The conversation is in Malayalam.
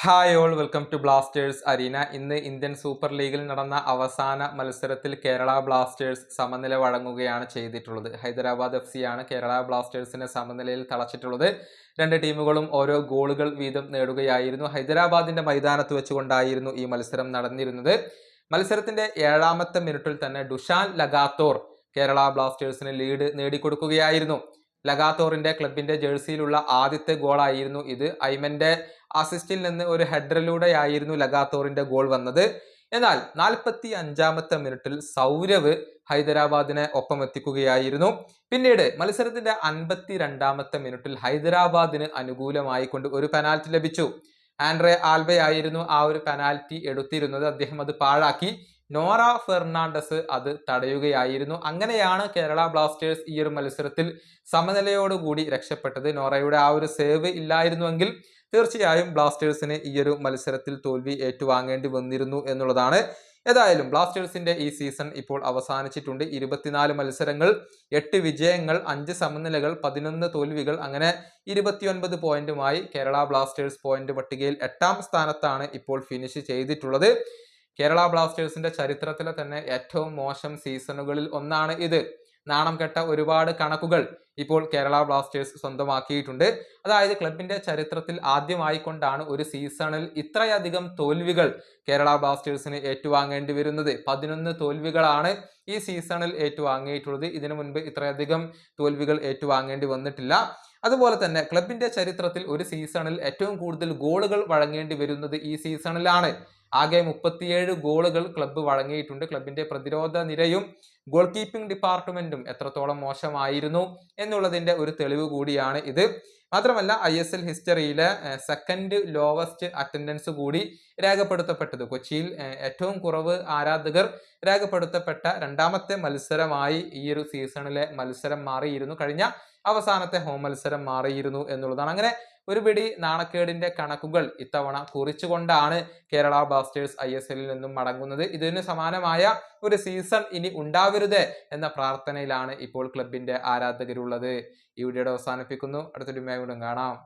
Hi all welcome to Blasters arena ഇന്ന് ഇന്ത്യൻ സൂപ്പർ ലീഗിൽ നടന്ന അവസാന മത്സരത്തിൽ കേരള ബ്ലാസ്റ്റേഴ്സ് സമനില വഴങ്ങുകയാണ് ചെയ്തിട്ടുള്ളത്. ഹൈദരാബാദ് എഫ് സിയാണ് കേരള ബ്ലാസ്റ്റേഴ്സിനെ സമനിലയിൽ തളച്ചിട്ടുള്ളത്. രണ്ട് ടീമുകളും ഓരോ ഗോളുകൾ വീതം നേടുകയായിരുന്നു. ഹൈദരാബാദിന്റെ മൈതാനത്ത് വെച്ചുകൊണ്ടായിരുന്നു ഈ മത്സരം നടന്നിരുന്നത്. മത്സരത്തിന്റെ ഏഴാമത്തെ മിനിറ്റിൽ തന്നെ ഡുഷാൻ ലഗാത്തോർ കേരള ബ്ലാസ്റ്റേഴ്സിന് ലീഡ് നേടിക്കൊടുക്കുകയായിരുന്നു. ലഗാത്തോറിന്റെ ക്ലബിന്റെ ജേഴ്സിയിലുള്ള ആദ്യത്തെ ഗോളായിരുന്നു ഇത്. ഐമന്റെ അസിസ്റ്റിൽ നിന്ന് ഒരു ഹെഡറിലൂടെയായിരുന്നു ലഗാത്തോറിന്റെ ഗോൾ വന്നത്. എന്നാൽ നാൽപ്പത്തി അഞ്ചാമത്തെ മിനിറ്റിൽ സൗരവ് ഹൈദരാബാദിനെ ഒപ്പം എത്തിക്കുകയായിരുന്നു. പിന്നീട് മത്സരത്തിന്റെ അൻപത്തി രണ്ടാമത്തെ മിനിറ്റിൽ ഹൈദരാബാദിന് അനുകൂലമായി കൊണ്ട് ഒരു പെനാൽറ്റി ലഭിച്ചു. ആൻഡ്രെ ആയിരുന്നു ആ ഒരു പെനാൽറ്റി എടുത്തിരുന്നത്. അദ്ദേഹം അത് പാഴാക്കി. നോറ ഫെർണാണ്ടസ് അത് തടയുകയായിരുന്നു. അങ്ങനെയാണ് കേരള ബ്ലാസ്റ്റേഴ്സ് ഈ ഒരു മത്സരത്തിൽ സമനിലയോടുകൂടി രക്ഷപ്പെട്ടത്. നോറയുടെ ആ ഒരു സേവ് ഇല്ലായിരുന്നുവെങ്കിൽ തീർച്ചയായും ബ്ലാസ്റ്റേഴ്സിന് ഈ ഒരു മത്സരത്തിൽ തോൽവി ഏറ്റുവാങ്ങേണ്ടി വന്നിരുന്നു എന്നുള്ളതാണ്. ഏതായാലും ബ്ലാസ്റ്റേഴ്സിന്റെ ഈ സീസൺ ഇപ്പോൾ അവസാനിച്ചിട്ടുണ്ട്. ഇരുപത്തിനാല് മത്സരങ്ങൾ എട്ട് വിജയങ്ങൾ അഞ്ച് സമനിലകൾ പതിനൊന്ന് തോൽവികൾ അങ്ങനെ ഇരുപത്തിയൊൻപത് പോയിന്റുമായി കേരള ബ്ലാസ്റ്റേഴ്സ് പോയിന്റ് പട്ടികയിൽ എട്ടാം സ്ഥാനത്താണ് ഇപ്പോൾ ഫിനിഷ് ചെയ്തിട്ടുള്ളത്. കേരള ബ്ലാസ്റ്റേഴ്സിന്റെ ചരിത്രത്തിലെ തന്നെ ഏറ്റവും മോശം സീസണുകളിൽ ഒന്നാണ് ഇത്. നാണം കെട്ട ഒരുപാട് കണക്കുകൾ ഇപ്പോൾ കേരള ബ്ലാസ്റ്റേഴ്സ് സ്വന്തമാക്കിയിട്ടുണ്ട്. അതായത് ക്ലബിന്റെ ചരിത്രത്തിൽ ആദ്യമായിക്കൊണ്ടാണ് ഒരു സീസണിൽ ഇത്രയധികം തോൽവികൾ കേരള ബ്ലാസ്റ്റേഴ്സിന് ഏറ്റുവാങ്ങേണ്ടി വരുന്നത്. പതിനൊന്ന് തോൽവികളാണ് ഈ സീസണിൽ ഏറ്റുവാങ്ങിയിട്ടുള്ളത്. ഇതിനു മുൻപ് ഇത്രയധികം തോൽവികൾ ഏറ്റുവാങ്ങേണ്ടി വന്നിട്ടില്ല. അതുപോലെ തന്നെ ക്ലബിന്റെ ചരിത്രത്തിൽ ഒരു സീസണിൽ ഏറ്റവും കൂടുതൽ ഗോളുകൾ വഴങ്ങേണ്ടി വരുന്നത് ഈ സീസണിലാണ്. ആകെ മുപ്പത്തിയേഴ് ഗോളുകൾ ക്ലബ്ബ് വഴങ്ങിയിട്ടുണ്ട്. ക്ലബിന്റെ പ്രതിരോധ നിരയും ഗോൾ കീപ്പിംഗ് ഡിപ്പാർട്ട്മെന്റും എത്രത്തോളം മോശമായിരുന്നു എന്നുള്ളതിന്റെ ഒരു തെളിവ് കൂടിയാണ് ഇത്. മാത്രമല്ല ഐ എസ് എൽ ഹിസ്റ്ററിയിലെ സെക്കൻഡ് ലോവസ്റ്റ് അറ്റൻഡൻസ് കൂടി രേഖപ്പെടുത്തപ്പെട്ടത്. കൊച്ചിയിൽ ഏറ്റവും കുറവ് ആരാധകർ രേഖപ്പെടുത്തപ്പെട്ട രണ്ടാമത്തെ മത്സരമായി ഈ ഒരു സീസണിലെ മത്സരം മാറിയിരുന്നു. കഴിഞ്ഞ അവസാനത്തെ ഹോം മത്സരം മാറിയിരുന്നു എന്നുള്ളതാണ്. അങ്ങനെ ഒരു പിടി നാണക്കേടിന്റെ കണക്കുകൾ ഇത്തവണ കുറിച്ചുകൊണ്ടാണ് കേരള ബ്ലാസ്റ്റേഴ്സ് ഐ എസ് എല്ലിൽ നിന്നും മടങ്ങുന്നത്. ഇതിന് സമാനമായ ഒരു സീസൺ ഇനി ഉണ്ടാവരുത് എന്ന പ്രാർത്ഥനയിലാണ് ഇപ്പോൾ ക്ലബിന്റെ ആരാധകരുള്ളത്. ഈ വീഡിയോയുടെ അവസാനിപ്പിക്കുന്നു. അടുത്തൊരു വീണ്ടും കാണാം.